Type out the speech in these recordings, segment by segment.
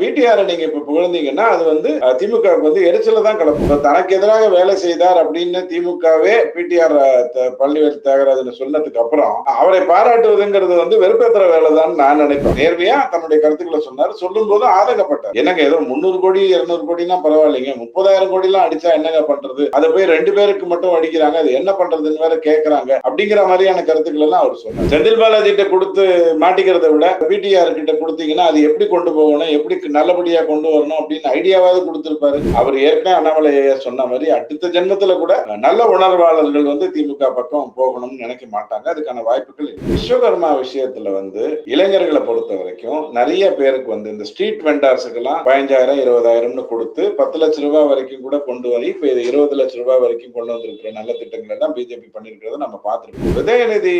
PTR நீங்க இப்ப புகழ்ந்தீங்கன்னா அது வந்து திமுக வந்து எரிச்சல தான் கலப்பு தனக்கு எதிராக வேலை செய்தார் அப்படின்னு திமுகவே பிடிஆர் பள்ளிவேல் தியாகராஜன் சொன்னதுக்கு அப்புறம் அவரை பாராட்டுவதுங்கிறது வந்து வெறுப்பேத்துற வேலை தான் நான் நினைப்பேன். நேர்மையா தன்னுடைய கருத்துக்களை சொன்னார். சொல்லும் போது ஆதங்கப்பட்டார். என்னங்க ஏதோ முந்நூறு கோடி இருநூறு கோடினா பரவாயில்லைங்க. முப்பதாயிரம் கோடி எல்லாம் அடிச்சா என்னங்க பண்றது? அதை போய் ரெண்டு பேருக்கு மட்டும் அடிக்கிறாங்க. அது என்ன பண்றதுன்னு வேற கேக்குறாங்க. அப்படிங்கிற மாதிரியான கருத்துக்கள் எல்லாம் அவர் சொன்னார். செந்தில் பாலாஜி கிட்ட கொடுத்து மாட்டிக்கிறத விட பிடிஆர் கிட்ட கொடுத்தீங்கன்னா அது எப்படி கொண்டு போகணும்? எப்படி நல்லபடியா கொண்டு வரணும் அப்படின்னு ஐடியாவாவது கொடுத்திருப்பாரு. அவர் ஏற்கனவே அண்ணாமலை சொன்ன மாதிரி அடுத்த ஜென்மத்துல கூட நல்ல உணர்வாளர்கள் வந்து திமுக பக்கம் போகணும்னு நினைக்க மாட்டாங்க. அதுக்கான வாய்ப்புகள் விஸ்வகர்மா விஷயத்துல வந்து இளைஞர்களை பொறுத்த வரைக்கும் நிறைய பேருக்கு வந்து இந்த ஸ்ட்ரீட் வெண்டார்ஸுக்கு எல்லாம் பதினஞ்சாயிரம் இருபதாயிரம்னு கொடுத்து பத்து லட்ச ரூபாய் வரைக்கும் கூட கொண்டு வரி இப்ப இது இருபது லட்ச ரூபாய் வரைக்கும் கொண்டு வந்திருக்கிற நல்ல திட்டங்களை தான் பிஜேபி பண்ணிருக்கிறத நம்ம பார்த்திருக்கோம். உதயநிதி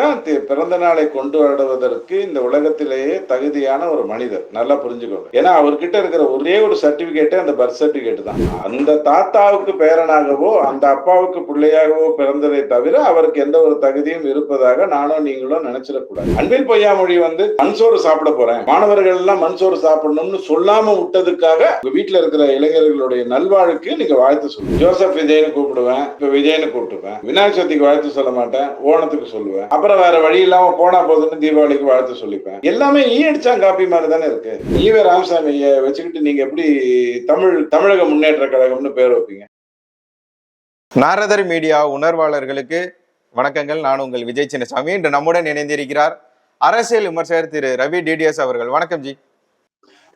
தான் பிறந்த நாளை கொண்டு வருவதற்கு இந்த உலகத்திலேயே தகுதியான ஒரு மனிதர். நல்லா புரிஞ்சுக்கோங்க ஏன்னா அவர்கிட்ட இருக்கிற ஒரே ஒரு சர்டிபிகேட் அந்த பர்த் சர்டிபிகேட் தான். அந்த தாத்தாவுக்கு பேரனாகவோ அந்த அப்பாவுக்கு பிள்ளையாகவோ பிறந்ததை தவிர அவருக்கு எந்த ஒரு தகுதியும் இருப்பதாக நானும் நீங்களும் நினைச்சிடக்கூடாது. அன்பில் பொய்யாமொழி வந்து மண்சோறு சாப்பிட போறேன். மாணவர்கள் எல்லாம் மண்சோறு சாப்பிடணும்னு சொல்லாம விட்டதுக்காக உங்க வீட்டுல இருக்கிற இளைஞர்களுடைய நல்வாழ்வுக்கு நீங்க வாழ்த்து சொல்லுங்க. ஜோசப் விஜய்னு கூப்பிடுவேன். இப்ப விஜய்னு கூப்பிட்டுப்பேன். விநாயகர் சதுர்த்திக்கு வாழ்த்து சொல்ல மாட்டேன். ஓணத்துக்கு சொல்லுவேன். அப்புறம் வேற வழி இல்லாம போனா போதுன்னு தீபாவளிக்கு வாழ்த்து சொல்லிப்பேன். எல்லாமே ஈ அடிச்சா காப்பி மாதிரி தானே இருக்கு. ஈவே ராமசாமியை வச்சுக்கிட்டு நீங்க எப்படி தமிழ் தமிழக முன்னேற்ற கழகம்னு பேர் வைப்பீங்க? நாரதர் மீடியா உணர்வாளர்களுக்கு வணக்கங்கள். நான் உங்கள் விஜய் சின்னசாமி. இன்று நம்முடன் இணைந்திருக்கிறார் அரசியல் விமர்சகர் திரு ரவி டிடிஎஸ் அவர்கள். வணக்கம் ஜி.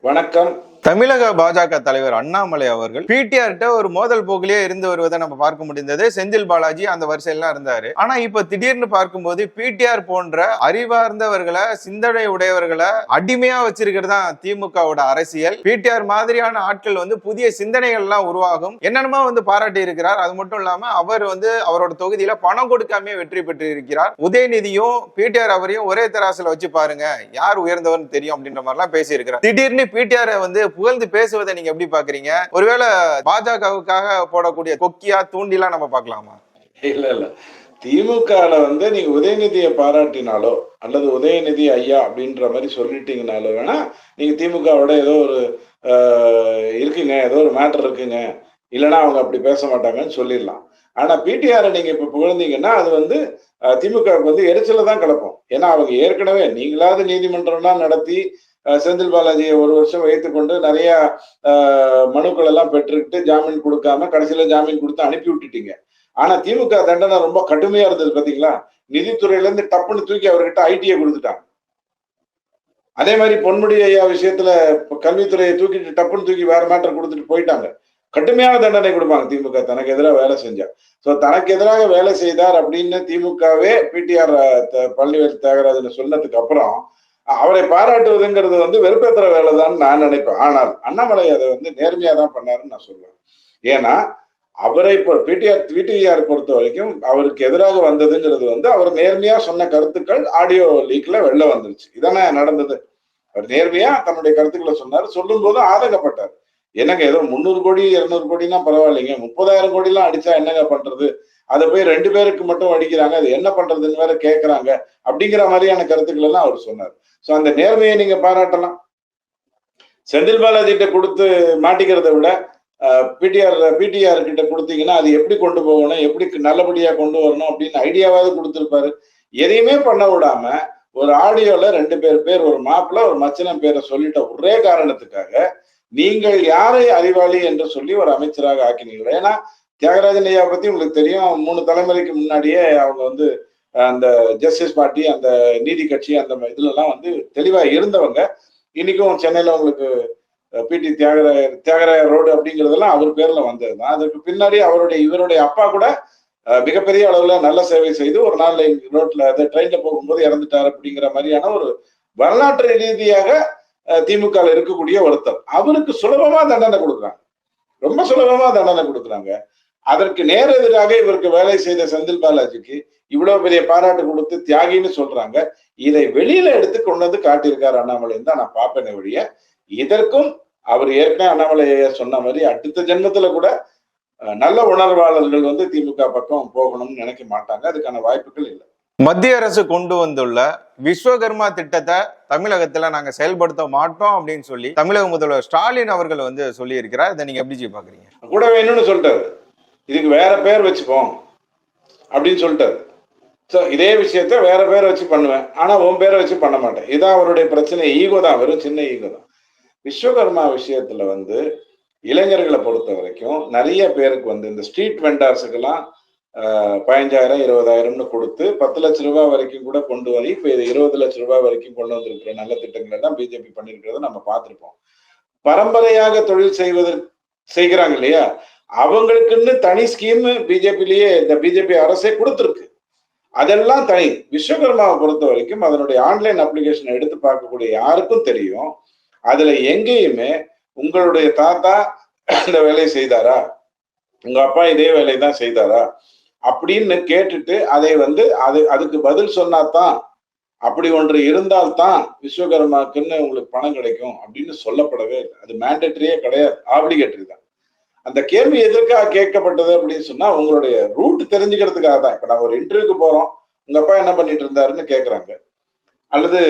வணக்கம். தமிழக பாஜக தலைவர் அண்ணாமலை அவர்கள் பிடிஆர் ஒரு மோதல் போக்கிலேயே இருந்து வருவதை நம்ம பார்க்க முடிந்தது. செந்தில் பாலாஜி அந்த வரிசையெல்லாம் இருந்தாரு. ஆனா இப்ப திடீர்னு பார்க்கும்போது பிடிஆர் போன்ற அறிவார்ந்தவர்களை சிந்தனை உடையவர்களை அடிமையா வச்சிருக்கிறது தான் திமுகவோட அரசியல். பிடிஆர் மாதிரியான ஆட்கள் வந்து புதிய சிந்தனைகள் எல்லாம் உருவாகும். என்னென்னமோ வந்து பாராட்டி இருக்கிறார். அது மட்டும் இல்லாம அவர் வந்து அவரோட தொகுதியில பணம் கொடுக்காம வெற்றி பெற்று இருக்கிறார் உதயநிதியும் பிடிஆர் அவரையும் ஒரே தராசுல வச்சு பாருங்க. யார் உயர்ந்தவர்னு தெரியும் அப்படின்ற மாதிரிலாம் பேசியிருக்கிறார். திடீர்னு பிடிஆர் வந்து புகழ்ந்து பேசுவதை நீங்க எப்படி பாக்குறீங்க? ஒருவேளை பாஜகவுக்காக போடக்கூடிய கொக்கியா தூண்டிலாம் நம்ம பார்க்கலாமா? இல்ல இல்ல. திமுக வந்து நீங்க உதயநிதியை பாராட்டினாலோ அல்லது உதயநிதி ஐயா அப்படின்ற மாதிரி சொல்லிட்டீங்கனாலோ வேணா நீங்க திமுகவோட ஏதோ ஒரு ஆஹ், இருக்குங்க ஏதோ ஒரு மேட்டர் இருக்குங்க. இல்லைன்னா அவங்க அப்படி பேச மாட்டாங்கன்னு சொல்லிடலாம். ஆனா பிடிஆரை நீங்க இப்ப புகழ்ந்தீங்கன்னா அது வந்து திமுகவுக்கு வந்து எரிச்சல தான் கிளப்பும் ஏன்னா அவங்க ஏற்கனவே நீங்களாவது நீதிமன்றம்லாம் நடத்தி செந்தில் பாலாஜியை ஒரு வருஷம் வைத்துக்கொண்டு நிறைய ஆஹ், மனுக்கள் எல்லாம் பெற்றுக்கிட்டு ஜாமீன் கொடுக்காம கடைசியில ஜாமீன் கொடுத்து அனுப்பி விட்டுட்டீங்க. ஆனா திமுக தண்டனை ரொம்ப கடுமையா இருந்தது பாத்தீங்களா? நிதித்துறையில இருந்து டப்புன்னு தூக்கி அவர்கிட்ட ஐடியை கொடுத்துட்டாங்க. அதே மாதிரி பொன்முடி ஐயா விஷயத்துல கல்வித்துறையை தூக்கிட்டு டப்புன்னு தூக்கி வேற மேட்டர் கொடுத்துட்டு போயிட்டாங்க. கடுமையான தண்டனை கொடுப்பாங்க திமுக. தனக்கு எதிராக வேலை செஞ்சார் சோ தனக்கு எதிராக வேலை செய்தார் அப்படின்னு திமுகவே பிடிஆர் பள்ளிவேல் தியாகராஜன் சொன்னதுக்கு அப்புறம் அவரை பாராட்டுவதுங்கிறது வந்து வெறுப்பேற்ற வேலை தான் நான் நினைப்பேன். ஆனால் அண்ணாமலை அதை வந்து நேர்மையா தான் பண்ணாருன்னு நான் சொல்லுவேன். ஏன்னா அவரை இப்போ பிடிஆர் பிடிஆர் பொறுத்த வரைக்கும் அவருக்கு எதிராக வந்ததுங்கிறது வந்து அவர் நேர்மையா சொன்ன கருத்துக்கள் ஆடியோ லீக்ல வெளில வந்துருச்சு. இதானே நடந்தது. அவர் நேர்மையா தன்னுடைய கருத்துக்களை சொன்னார். சொல்லும் போது ஆதங்கப்பட்டார். என்னங்க ஏதோ முந்நூறு கோடி இருநூறு கோடினா பரவாயில்லைங்க. முப்பதாயிரம் கோடிலாம் அடிச்சா என்னங்க பண்றது? அதை போய் ரெண்டு பேருக்கு மட்டும் அடிக்கிறாங்க. அது என்ன பண்றதுன்னு வேற கேட்கறாங்க அப்படிங்கிற மாதிரியான கருத்துக்கள் எல்லாம் அவர் சொன்னார். சோ அந்த நேர்மையை நீங்க பாராட்டலாம். செந்தில் பாலாஜிகிட்ட கொடுத்து மாட்டிக்கிறத விட பிடிஆர் பிடிஆர் கிட்ட கொடுத்தீங்கன்னா அது எப்படி கொண்டு போகணும்? எப்படி நல்லபடியா கொண்டு வரணும்? அப்படின்னு ஐடியாவாவது கொடுத்துருப்பாரு. எதையுமே பண்ண விடாம ஒரு ஆடியோல ரெண்டு பேர் பேர் ஒரு மாப்பிள்ள ஒரு மச்சனம் பேரை சொல்லிட்ட ஒரே காரணத்துக்காக நீங்கள் யாரை அறிவாளி என்று சொல்லி ஒரு அமைச்சராக ஆக்கினீர்கள். ஏன்னா தியாகராஜன் ஐயா பத்தி உங்களுக்கு தெரியும் மூணு தலைமுறைக்கு முன்னாடியே அவங்க வந்து அந்த ஜஸ்டிஸ் பார்ட்டி அந்த நீதி கட்சி அந்த இதுல எல்லாம் வந்து தெளிவா இருந்தவங்க. இன்னைக்கும் சென்னையில உங்களுக்கு பிடி தியாகராயர் தியாகராயர் ரோடு அப்படிங்கிறதெல்லாம் அவர் பேர்ல வந்தது தான். அதுக்கு பின்னாடி அவருடைய இவருடைய அப்பா கூட மிகப்பெரிய அளவுல நல்ல சேவை செய்து ஒரு நாள் ரோட்ல அது ட்ரெயின்ல போகும்போது இறந்துட்டார் அப்படிங்கிற மாதிரியான ஒரு வரலாற்று ரீதியாக திமுக இருக்கக்கூடிய ஒருத்தர். அவருக்கு சுலபமா தண்டனை கொடுக்குறாங்க. ரொம்ப சுலபமா தண்டனை கொடுக்குறாங்க. அதற்கு நேர் எதிராக இவருக்கு வேலை செய்த செந்தில் பாலாஜிக்கு இவ்வளவு பெரிய பாராட்டு கொடுத்து தியாகின்னு சொல்றாங்க. இதை வெளியில எடுத்து கொண்டு வந்து காட்டியிருக்காரு அண்ணாமலைன்னு தான் நான் பார்ப்பேன் ஒழிய இதற்கும் அவர் ஏற்கனவே அண்ணாமலை சொன்ன மாதிரி அடுத்த ஜென்மத்துல கூட நல்ல உணர்வாளர்கள் வந்து திமுக பக்கம் போகணும்னு நினைக்க மாட்டாங்க. அதுக்கான வாய்ப்புகள் இல்லை. மத்திய அரசு கொண்டு வந்துள்ள விஸ்வகர்மா திட்டத்தை தமிழகத்துல நாங்க செயல்படுத்த மாட்டோம் அப்படின்னு சொல்லி தமிழக முதல்வர் ஸ்டாலின் அவர்கள் வந்து சொல்லி இருக்கிறார் இதை நீங்க எப்படி பாக்குறீங்க? கூட வேணும்னு சொல்லிட்டாரு. இதுக்கு வேற பேர் வச்சுப்போம் அப்படின்னு சொல்லிட்டாரு. ஸோ இதே விஷயத்த வேற பேர் வச்சு பண்ணுவேன். ஆனா உன் பேரை வச்சு பண்ண மாட்டேன். இதான் அவருடைய பிரச்சனை. ஈகோ தான். வெறும் சின்ன ஈகோ தான். விஸ்வகர்மா விஷயத்துல வந்து இளைஞர்களை பொறுத்த வரைக்கும் நிறைய பேருக்கு வந்து இந்த ஸ்ட்ரீட் வெண்டார்ஸுக்கெல்லாம் பதினஞ்சாயிரம் இருபதாயிரம்னு கொடுத்து பத்து லட்ச ரூபாய் வரைக்கும் கூட கொண்டு வந்து இப்போ இது இருபது லட்ச ரூபாய் வரைக்கும் கொண்டு வந்திருக்கிற நல்ல திட்டங்கள் எல்லாம் பிஜேபி பண்ணிருக்கிறத நம்ம பார்த்துருப்போம். பரம்பரையாக தொழில் செய்வதற்கு செய்கிறாங்க இல்லையா? அவங்களுக்குன்னு தனி ஸ்கீம் பிஜேபிலேயே இந்த பிஜேபி அரசே கொடுத்துருக்கு. அதெல்லாம் தனி. விஸ்வகர்மாவை பொறுத்த வரைக்கும் அதனுடைய ஆன்லைன் அப்ளிகேஷன் எடுத்து பார்க்கக்கூடிய யாருக்கும் தெரியும். அதுல எங்கேயுமே உங்களுடைய தாத்தா இந்த வேலையை செய்தாரா? உங்க அப்பா இதே வேலையை தான் செய்தாரா? அப்படின்னு கேட்டுட்டு அதை வந்து அது அதுக்கு பதில் சொன்னாதான் அப்படி ஒன்று இருந்தால்தான் விஸ்வகர்மாக்குன்னு உங்களுக்கு பணம் கிடைக்கும் அப்படின்னு சொல்லப்படவே இல்லை. அது மேண்டேட்டரியே கிடையாது. ஆப்ளிகேட்டரி தான். அந்த கேள்வி எதற்காக கேட்கப்பட்டது அப்படின்னு சொன்னா உங்களுடைய ரூட் தெரிஞ்சுக்கிறதுக்காக தான். இப்ப நான் ஒரு இன்டர்வியூக்கு போறோம். உங்க அப்பா என்ன பண்ணிட்டு இருந்தாருன்னு கேட்கறாங்க அல்லது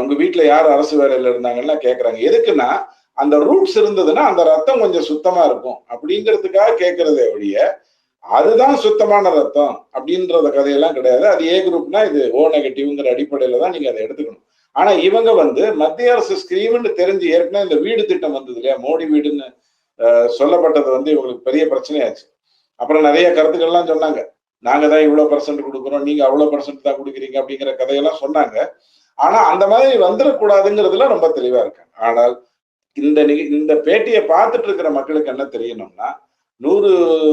உங்க வீட்டுல யார் அரசு வேலையில இருந்தாங்கன்னா கேட்கறாங்க எதுக்குன்னா அந்த ரூட்ஸ் இருந்ததுன்னா அந்த ரத்தம் கொஞ்சம் சுத்தமா இருக்கும். அப்படிங்கிறதுக்காக கேட்கறதே ஒழிய அதுதான் சுத்தமான ரத்தம் அப்படின்றத கதையெல்லாம் கிடையாது. அது ஏ குரூப்னா இது ஓ நெகட்டிவ்ங்கிற அடிப்படையில தான் நீங்க அதை எடுத்துக்கணும். ஆனா இவங்க வந்து மத்திய அரசு ஸ்கீம்னு தெரிஞ்சு ஏற்கனவே இந்த வீடு திட்டம் வந்தது இல்லையா? மோடி வீடுன்னு சொல்லப்பட்டது வந்து இவங்களுக்கு பெரிய பிரச்சனையாச்சு. அப்புறம் நிறைய கருத்துக்கள்லாம் சொன்னாங்க. நாங்க தான் இவ்வளவு பர்சன்ட் கொடுக்குறோம் நீங்க அவ்வளவு பர்சன்ட் தான் கொடுக்குறீங்க அப்படிங்கிற கதையெல்லாம் சொன்னாங்க. ஆனா அந்த மாதிரி வந்துடக்கூடாதுங்கிறதுல ரொம்ப தெளிவா இருக்காங்க. ஆனால் இந்த இந்த பேட்டியை பார்த்துட்டு இருக்கிற மக்களுக்கு என்ன தெரியணும்னா நூறு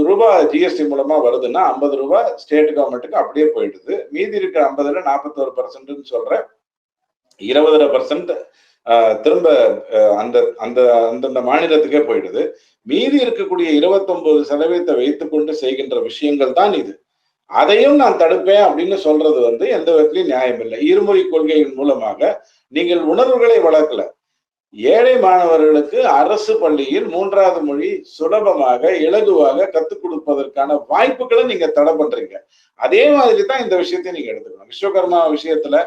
ரூபாய் ஜிஎஸ்டி மூலமா வருதுன்னா ஐம்பது ரூபாய் ஸ்டேட் கவர்மெண்ட்டுக்கு அப்படியே போயிடுது. மீதி இருக்கிற ஐம்பதுல நாற்பத்தோரு பர்சன்ட்னு சொல்ற இருபதரை பர்சன்ட் திரும்ப அந்த அந்த அந்தந்த மாநிலத்துக்கே போயிடுது. மீதி இருக்கக்கூடிய இருபத்தொன்பது சதவீதத்தை வைத்துக்கொண்டு செய்கின்ற விஷயங்கள் தான் இது. அதையும் நான் தடுப்பேன் அப்படின்னு சொல்றது வந்து எந்த விதத்திலையும் நியாயம் இல்லை இருமொழி கொள்கையின் மூலமாக நீங்கள் உணர்வுகளை வளர்க்கல. ஏழை மாணவர்களுக்கு அரசு பள்ளியில் மூன்றாவது மொழி சுலபமாக இலகுவாக கத்துக் கொடுப்பதற்கான வாய்ப்புகளை நீங்க தடை பண்றீங்க. அதே மாதிரி தான் இந்த விஷயத்தை நீங்க எடுத்துக்கணும். விஸ்வகர்மா விஷயத்துல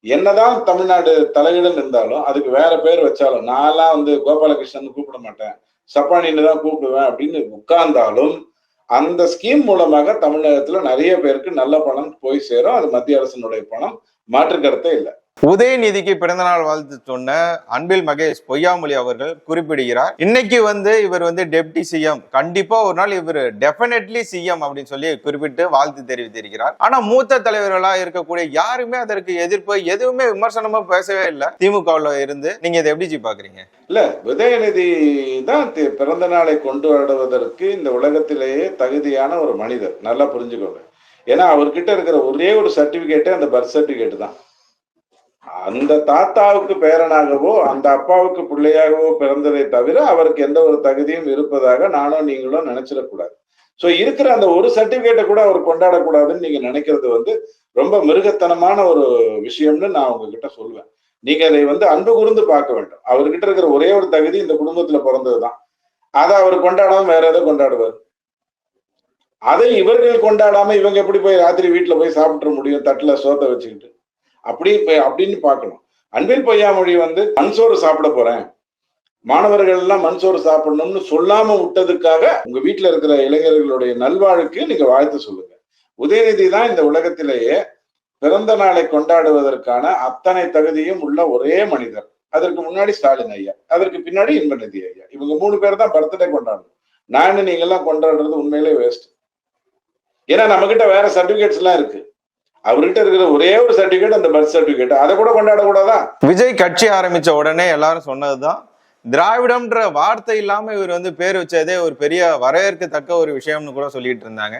என்னதான் தமிழ்நாடு தலையிடம் இருந்தாலும் அதுக்கு வேற பேர் வச்சாலும் நான்லாம் வந்து கோபாலகிருஷ்ணன் கூப்பிட மாட்டேன். சப்பானின்னு தான் கூப்பிடுவேன் அப்படின்னு உட்கார்ந்தாலும் அந்த ஸ்கீம் மூலமாக தமிழகத்துல நிறைய பேருக்கு நல்ல பணம் போய் சேரும். அது மத்திய அரசினுடைய பணம். மாற்று கருத்தே இல்லை. உதயநிதிக்கு பிறந்தநாள் வாழ்த்து சொன்ன அன்பில் மகேஷ் பொய்யாமொழி அவர்கள் குறிப்பிடுகிறார். இன்னைக்கு வந்து இவர் வந்து டெப்டி சிஎம் கண்டிப்பா ஒரு நாள் இவர் டெபினெட்லி சிஎம் அப்படின்னு சொல்லி குறிப்பிட்டு வாழ்த்து தெரிவித்திருக்கிறார். ஆனா மூத்த தலைவர்களா இருக்கக்கூடிய யாருமே அதற்கு எதிர்ப்பு எதுவுமே விமர்சனமா பேசவே இல்லை. திமுகவில் இருந்து நீங்க இதை எப்படி பாக்குறீங்க? இல்ல உதயநிதி தான் பிறந்த நாளை கொண்டு வருவதற்கு இந்த உலகத்திலேயே தகுதியான ஒரு மனிதர். நல்லா புரிஞ்சுக்கோங்க. ஏன்னா அவர்கிட்ட இருக்கிற ஒரே ஒரு சர்டிபிகேட்டே அந்த பர்த் சர்டிபிகேட் தான். அந்த தாத்தாவுக்கு பேரனாகவோ அந்த அப்பாவுக்கு பிள்ளையாகவோ பிறந்ததை தவிர அவருக்கு எந்த ஒரு தகுதியும் இருப்பதாக நானும் நீங்களும் நினைச்சிடக்கூடாது. சோ இருக்கிற அந்த ஒரு சர்டிபிகேட்டை கூட அவர் கொண்டாடக்கூடாதுன்னு நீங்க நினைக்கிறது வந்து ரொம்ப மிருகத்தனமான ஒரு விஷயம்னு நான் உங்ககிட்ட சொல்லுவேன் நீங்க அதை வந்து அன்பு கூர்ந்து பார்க்க வேண்டும். அவர்கிட்ட இருக்கிற ஒரே ஒரு தகுதி இந்த குடும்பத்துல பிறந்ததுதான். அதை அவர் கொண்டாடாம வேற எதை கொண்டாடுவார்? அதை இவர்கள் கொண்டாடாம இவங்க எப்படி போய் ராத்திரி வீட்டுல போய் சாப்பிட்டுற முடியும்? தட்டுல சோத்தை வச்சுக்கிட்டு. அப்படி அப்படின்னு பார்க்கணும். அன்பில் பொய்யாமொழி வந்து மண்சோறு சாப்பிட போறேன். மாணவர்கள் எல்லாம் மண்சோறு சாப்பிடணும்னு சொல்லாம விட்டதுக்காக உங்க வீட்டுல இருக்கிற இளைஞர்களுடைய நல்வாழ்வுக்கு நீங்க வாழ்த்து சொல்லுங்க. உதயநிதி தான் இந்த உலகத்திலேயே பிறந்த நாளை கொண்டாடுவதற்கான அத்தனை தகுதியும் உள்ள ஒரே மனிதர். அதற்கு முன்னாடி ஸ்டாலின் ஐயா அதற்கு பின்னாடி இன்பநிதி ஐயா. இவங்க மூணு பேர் தான் பர்த்டே கொண்டாடணும். நான் நீங்க எல்லாம் கொண்டாடுறது உண்மையிலே வேஸ்ட் ஏன்னா நம்ம கிட்ட வேற சர்டிபிகேட்ஸ் எல்லாம் இருக்கு. அவர்கிட்ட இருக்கிற ஒரே ஒரு சர்டிபிகேட் அந்த பர்த் சர்டிபிகேட் அதை கூட கொண்டாடக்கூடாதா? விஜய் கட்சி ஆரம்பிச்ச உடனே எல்லாரும் சொன்னதுதான். திராவிடம்ன்ற வார்த்தை இல்லாம இவர் வந்து பேர் வச்சதே ஒரு பெரிய வரவேற்கத்தக்க ஒரு விஷயம்னு கூட சொல்லிட்டு இருந்தாங்க.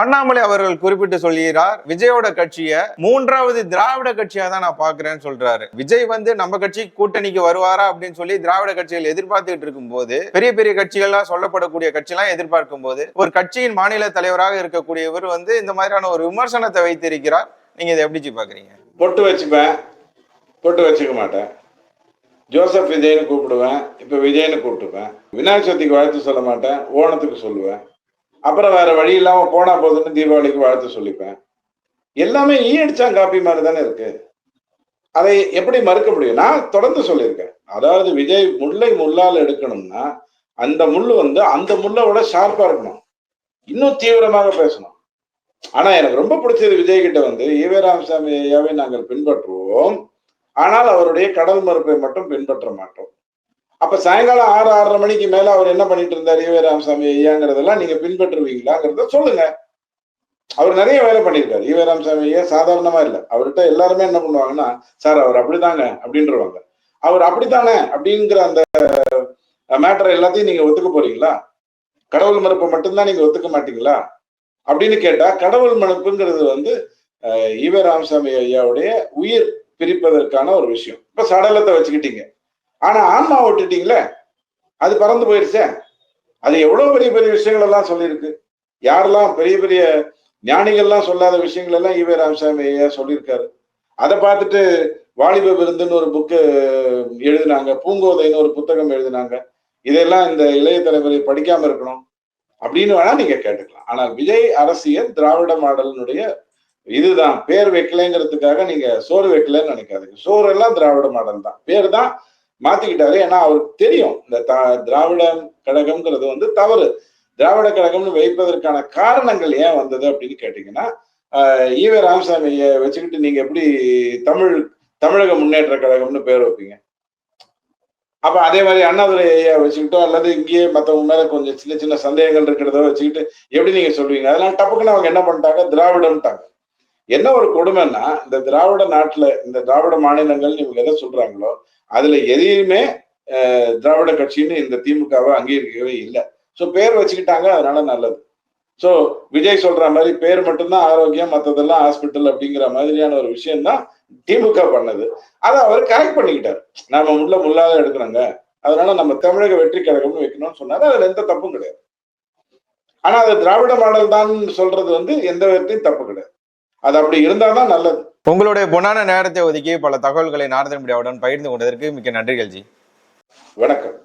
அண்ணாமலை அவர்கள் குறிப்பிட்டு சொல்கிறார் விஜயோட கட்சியை மூன்றாவது திராவிட கட்சியா தான் நான் பாக்குறேன்னு சொல்றாரு. விஜய் வந்து நம்ம கட்சி கூட்டணிக்கு வருவாரா அப்படின்னு சொல்லி திராவிட கட்சிகள் எதிர்பார்த்துட்டு இருக்கும்போது பெரிய பெரிய கட்சிகள்லாம் சொல்லப்படக்கூடிய கட்சியெல்லாம் எதிர்பார்க்கும் போது ஒரு கட்சியின் மாநில தலைவராக இருக்கக்கூடியவர் வந்து இந்த மாதிரியான ஒரு விமர்சனத்தை வைத்திருக்கிறார். நீங்க இதை எப்படி பாக்குறீங்க பொட்டு வச்சுப்பேன். பொட்டு வச்சுக்க மாட்டேன். ஜோசப் விஜய்னு கூப்பிடுவேன். இப்போ விஜய்னு கூப்பிட்டுப்பேன். விநாயகர் சதுர்த்திக்கு வாழ்த்து சொல்ல மாட்டேன். ஓணத்துக்கு சொல்லுவேன். அப்புறம் வேற வழி இல்லாம போனா போதுன்னு தீபாவளிக்கு வாழ்த்து சொல்லிப்பேன். எல்லாமே ஈ அடிச்சான் காப்பி மாதிரி தானே இருக்கு. அதை எப்படி மறுக்க முடியும்? நான் தொடர்ந்து சொல்லியிருக்கேன். அதாவது விஜய் முல்லை முள்ளால் எடுக்கணும்னா அந்த முள்ளு வந்து அந்த முல்லை விட ஷார்ப்பா இருக்கணும். இன்னும் தீவிரமாக பேசணும். ஆனா எனக்கு ரொம்ப பிடிச்சது விஜய் கிட்ட வந்து ஈவே ராமசாமி ஐயாவை நாங்கள் பின்பற்றுவோம். ஆனால் அவருடைய கடல் மறுப்பை மட்டும் பின்பற்ற மாட்டோம். அப்ப சாயங்காலம் ஆறு ஆறரை மணிக்கு மேல அவர் என்ன பண்ணிட்டு இருந்தார்? ஈவே ராமசாமி ஐயாங்கிறதெல்லாம் நீங்க பின்பற்றுவீங்களாங்கிறத சொல்லுங்க. அவர் நிறைய வேலை பண்ணியிருக்காரு. ஈவே ராமசாமி ஐயா சாதாரணமா இல்லை. அவர்கிட்ட எல்லாருமே என்ன பண்ணுவாங்கன்னா சார் அவர் அப்படிதாங்க அப்படின்றவாங்க. அவர் அப்படித்தானே? அப்படிங்கிற அந்த மேட்டர் எல்லாத்தையும் நீங்க ஒத்துக்க போறீங்களா? கடவுள் மறுப்பை மட்டும்தான் நீங்க ஒத்துக்க மாட்டீங்களா? அப்படின்னு கேட்டா கடவுள் மறுப்புங்கிறது வந்து ஈவே ராமசாமி ஐயாவுடைய உயிர் பிரிப்பதற்கான ஒரு விஷயம். இப்ப சடலத்தை வச்சுக்கிட்டீங்க. ஆனா ஆன்மா விட்டுட்டீங்களே அது பறந்து போயிருச்சே. அது எவ்வளவு பெரிய பெரிய விஷயங்கள் எல்லாம் சொல்லியிருக்கு. யாரெல்லாம் பெரிய பெரிய ஞானிகள்லாம் சொல்லாத விஷயங்கள் எல்லாம் ஈவே ராமசாமி ஐயா சொல்லியிருக்காரு. அதை பார்த்துட்டு வாலிப விருந்துன்னு ஒரு புக்கு எழுதினாங்க பூங்கோதைன்னு ஒரு புத்தகம் எழுதினாங்க. இதெல்லாம் இந்த இளைய தலைமுறை படிக்காம இருக்கணும் அப்படின்னு வேணா நீங்க கேட்டுக்கலாம். ஆனால் விஜய் அரசியல் திராவிட மாடலினுடைய இதுதான். பேர் வைக்கலைங்கிறதுக்காக நீங்க சோறு வைக்கலன்னு நினைக்காதீங்க. சோறு எல்லாம் திராவிட மாடல் தான். பேர் தான் மாத்திக்கிட்டாரு ஏன்னா அவருக்கு தெரியும். இந்த த- திராவிட கழகம்ங்கிறது வந்து தவறு. திராவிட கழகம்னு வைப்பதற்கான காரணங்கள் ஏன் வந்தது அப்படின்னு கேட்டீங்கன்னா ஈவே ராமசாமியை வச்சுக்கிட்டு நீங்க எப்படி தமிழ் தமிழக முன்னேற்ற கழகம்னு பேர் வைப்பீங்க? அப்ப அதே மாதிரி அண்ணாதுரை ஐயா வச்சுக்கிட்டோ அல்லது இங்கேயே மற்றவங்க மேல கொஞ்சம் சின்ன சின்ன சந்தேகங்கள் இருக்கிறத வச்சுக்கிட்டு எப்படி நீங்க சொல்லுவீங்க அதெல்லாம் டப்புக்குன்னு அவங்க என்ன பண்ணிட்டாங்க? திராவிடம்ட்டாங்க. என்ன ஒரு கொடுமைன்னா இந்த திராவிட நாட்டுல இந்த திராவிட மாநிலங்கள் இவங்க எதை சொல்றாங்களோ அதுல எதையுமே திராவிட கட்சின்னு இந்த திமுகவை அங்கீகரிக்கவே இல்லை. ஸோ பேர் வச்சுக்கிட்டாங்க அதனால நல்லது. ஸோ விஜய் சொல்ற மாதிரி பேர் மட்டும்தான் ஆரோக்கியம் மற்றதெல்லாம் ஹாஸ்பிட்டல் அப்படிங்கிற மாதிரியான ஒரு விஷயம் தான் திமுக பண்ணது. அதை அவர் கரெக்ட் பண்ணிக்கிட்டார். நாம உள்ள முள்ளாத எடுக்கிறாங்க அதனால நம்ம தமிழக வெற்றி கழகம்னு வைக்கணும்னு சொன்னாரு. அதுல எந்த தப்பும் கிடையாது. ஆனா அது திராவிட மாடல் தான் சொல்றது வந்து எந்த விதத்தையும் தப்பு கிடையாது. அது அப்படி இருந்தாதான் நல்லது. உங்களுடைய பொன்னான நேரத்தை ஒதுக்கி பல தகவல்களை நாரதன் மீடியாவுடன் பகிர்ந்து கொண்டதற்கு மிக்க நன்றிகள் ஜி. வணக்கம்.